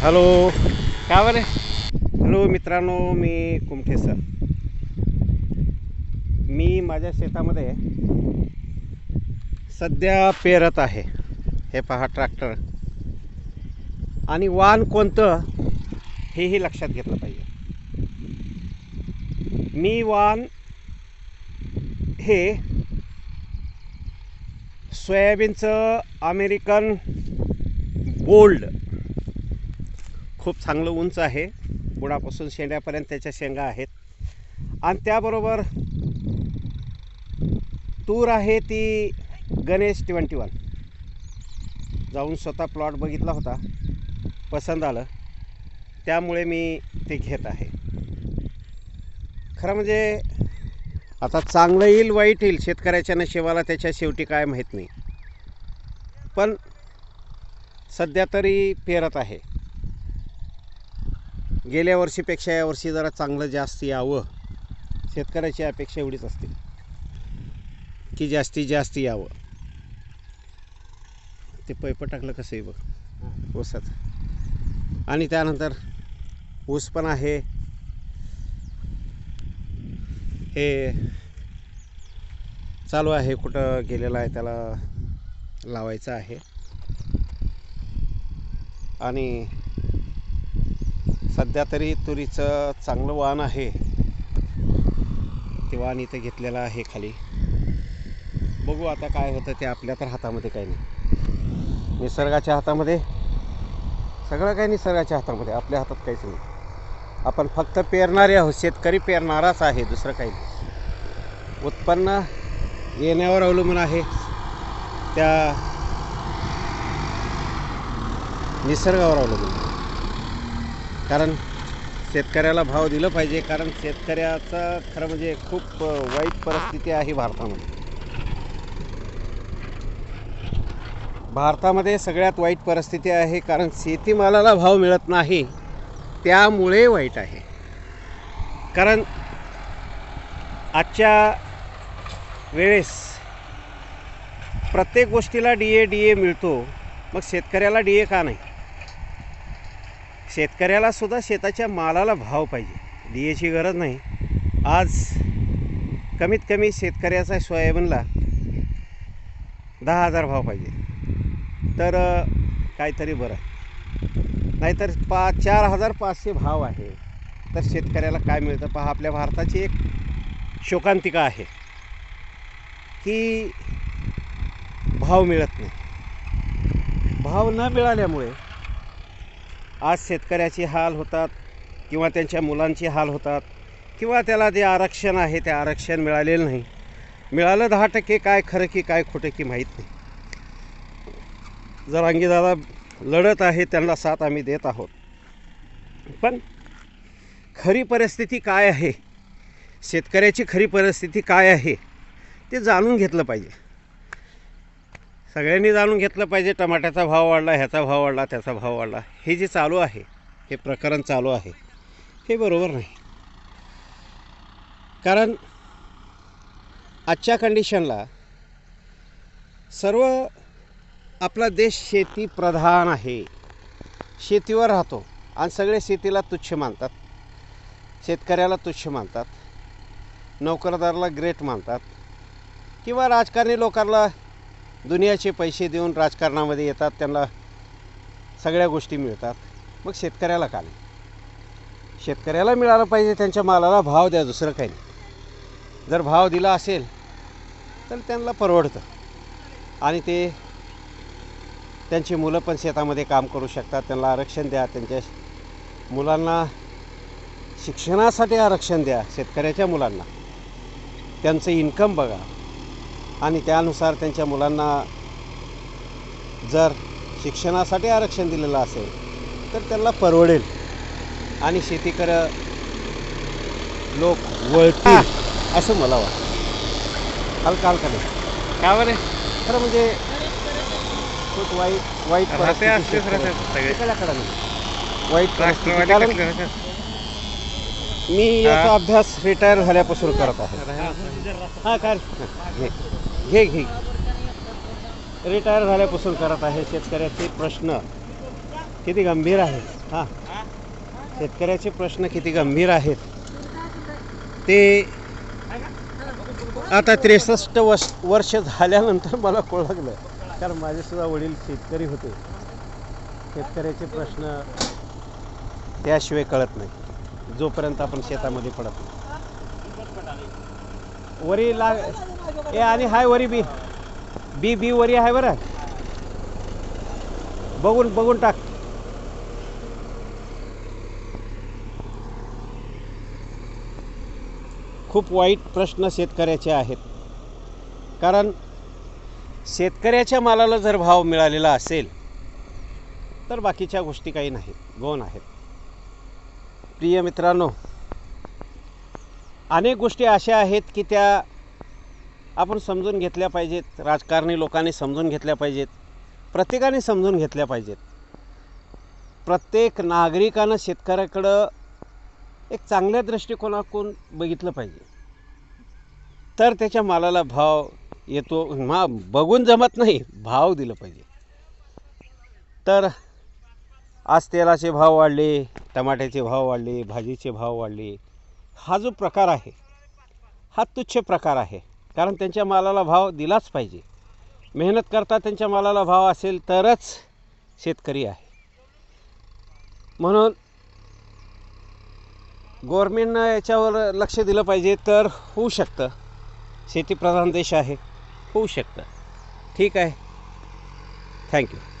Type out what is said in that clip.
Hello का बरे hello मित्रांनो मी कुमठे सर मी माझ्या शेतामध्ये सध्या पेरत आहे. हे पहा ट्रॅक्टर आणि वाहन कोणतं हेही लक्षात घेतलं पाहिजे. मी वाहन हे सोयाबीनचं अमेरिकन गोल्ड खूप चांगलं उंच आहे. बुडापासून शेंड्यापर्यंत त्याच्या शेंगा आहेत. आणि त्याबरोबर तूर आहे ती गणेश ट्वेंटी वन. जाऊन स्वतः प्लॉट बघितला होता. पसंत आलं. त्यामुळे मी ते घेत आहे. खरं म्हणजे आता चांगलं येईल वाईट येईल शेतकऱ्याच्या नशिबाला त्याच्या शेवटी काय माहीत नाही. पण सध्या तरी पेरत आहे. गेल्या वर्षीपेक्षा यावर्षी जरा चांगलं जास्त यावं. शेतकऱ्याची अपेक्षा एवढीच असते की जास्तीत जास्त यावं. ते पैप टाकलं कसं आहे बघ? ऊसाचं. आणि त्यानंतर ऊस पण आहे. हे चालू आहे कुठं गेलेलं आहे त्याला लावायचं आहे. आणि सध्या तरी तुरीचं चांगलं वाण आहे. ते वाण इथं घेतलेलं आहे खाली. बघू आता काय होतं ते आपल्या तर हातामध्ये काही नाही. निसर्गाच्या हातामध्ये सगळं काही निसर्गाच्या हातामध्ये आपल्या हातात काहीच नाही. आपण फक्त पेरणारे आहोत शेतकरी पेरणाराच आहे दुसरं काही नाही. उत्पन्न येण्यावर अवलंबून आहे. त्या निसर्गावर अवलंबून कारण शेतकऱ्याला भाव दिलं पाहिजे कारण शेतकऱ्याचं खरं म्हणजे खूप वाईट परिस्थिती आहे भारतामध्ये. भारतामध्ये सगळ्यात वाईट परिस्थिती आहे कारण शेतीमालाला भाव मिळत नाही त्यामुळे वाईट आहे. कारण आजच्या वेळेस प्रत्येक गोष्टीला डी ए डी ए मिळतो. मग शेतकऱ्याला डी ए का नाही? शेतकऱ्यालासुद्धा शेताच्या मालाला भाव पाहिजे. डी एची गरज नाही. आज कमीत कमी शेतकऱ्याचा सोयाबीनला दहा हजार भाव पाहिजे. तर काहीतरी बरं. नाहीतर पा चार हजार पाचशे भाव आहे. तर शेतकऱ्याला काय मिळतं? पहा आपल्या भारताची एक शोकांतिका आहे. की भाव मिळत नाही. भाव न मिळाल्यामुळे आज शेतकऱ्याचे हाल होतात किंवा त्यांच्या मुलांचे हाल होतात किंवा त्याला जे आरक्षण आहे ते आरक्षण मिळालेलं नाही. मिळालं दहा टक्के काय खरं की काय खोटं की माहीत नाही. जर दादा लढत आहे त्यांना साथ आम्ही देत आहोत. पण खरी परिस्थिती काय आहे? शेतकऱ्याची खरी परिस्थिती काय आहे? ते जाणून घेतलं पाहिजे. सगळ्यांनी जाणून घेतलं पाहिजे टमाट्याचा भाव वाढला ह्याचा भाव वाढला त्याचा भाव वाढला. हे जे चालू आहे हे प्रकरण चालू आहे हे बरोबर नाही. कारण आजच्या कंडिशनला सर्व आपला देश शेती प्रधान आहे. शेतीवर राहतो आणि सगळे शेतीला तुच्छ मानतात. शेतकऱ्याला तुच्छ मानतात. नोकरदाराला ग्रेट मानतात. किंवा राजकारणी लोकांना दुनियाचे पैसे देऊन राजकारणामध्ये येतात त्यांना सगळ्या गोष्टी मिळतात. मग शेतकऱ्याला का नाही? शेतकऱ्याला मिळालं पाहिजे त्यांच्या मालाला भाव द्या दुसरं काही नाही. जर भाव दिला असेल तर त्यांना परवडतं. आणि ते त्यांची मुलं पण शेतामध्ये काम करू शकतात त्यांना आरक्षण द्या त्यांच्या मुलांना शिक्षणासाठी आरक्षण द्या शेतकऱ्याच्या मुलांना. त्यांचं इन्कम बघा. आणि त्यानुसार त्यांच्या मुलांना जर शिक्षणासाठी आरक्षण दिलेलं असेल तर त्यांना परवडेल. आणि शेतीकडं लोक वळतील असं मला वाटतं. हलका हलका नाही. का बरे? खरं म्हणजे खूप वाईट वाईट नाही. वाईट कारण? मी याचा. अभ्यास रिटायर झाल्यापासून करत आहे. हा काय? घे घे. रिटायर झाल्यापासून करत आहे शेतकऱ्याचे प्रश्न. किती गंभीर आहेत हां? शेतकऱ्याचे प्रश्न किती गंभीर आहेत. ते आता त्रेसष्ट वर्ष वर्ष झाल्यानंतर मला कळलं कारण माझेसुद्धा वडील शेतकरी होते. शेतकऱ्याचे प्रश्न त्याशिवाय कळत नाही. जोपर्यंत आपण शेतामध्ये पडत नाही. वरी लाग ए आणि हाय वरी बी. बी बी वरी आहे बरं. बघून बघून टाक. खूप वाईट प्रश्न शेतकऱ्याचे आहेत. कारण शेतकऱ्याच्या मालाला जर भाव मिळालेला असेल तर बाकीच्या गोष्टी काही नाहीत. गौण आहेत. प्रिय मित्रांनो अनेक गोष्टी अशा आहेत की त्या आपण समजून घेतल्या पाहिजेत राजकारणी लोकांनी समजून घेतल्या पाहिजेत प्रत्येकाने समजून घेतल्या पाहिजेत. प्रत्येक नागरिकानं शेतकऱ्याकडं एक चांगल्या दृष्टिकोनातून बघितलं पाहिजे. तर त्याच्या मालाला भाव येतो मा बघून जमत नाही भाव दिलं पाहिजे. तर आज तेलाचे भाव वाढले टमाट्याचे भाव वाढले भाजीचे भाव वाढले हा जो प्रकार आहे हा तुच्छ प्रकार आहे. कारण त्यांच्या मालाला भाव दिलाच पाहिजे. मेहनत करता त्यांच्या मालाला भाव असेल तरच शेतकरी आहे. म्हणून गव्हर्मेंटनं याच्यावर लक्ष दिलं पाहिजे तर होऊ शकतं. शेतीप्रधान देश आहे होऊ शकतं. ठीक आहे. थँक्यू.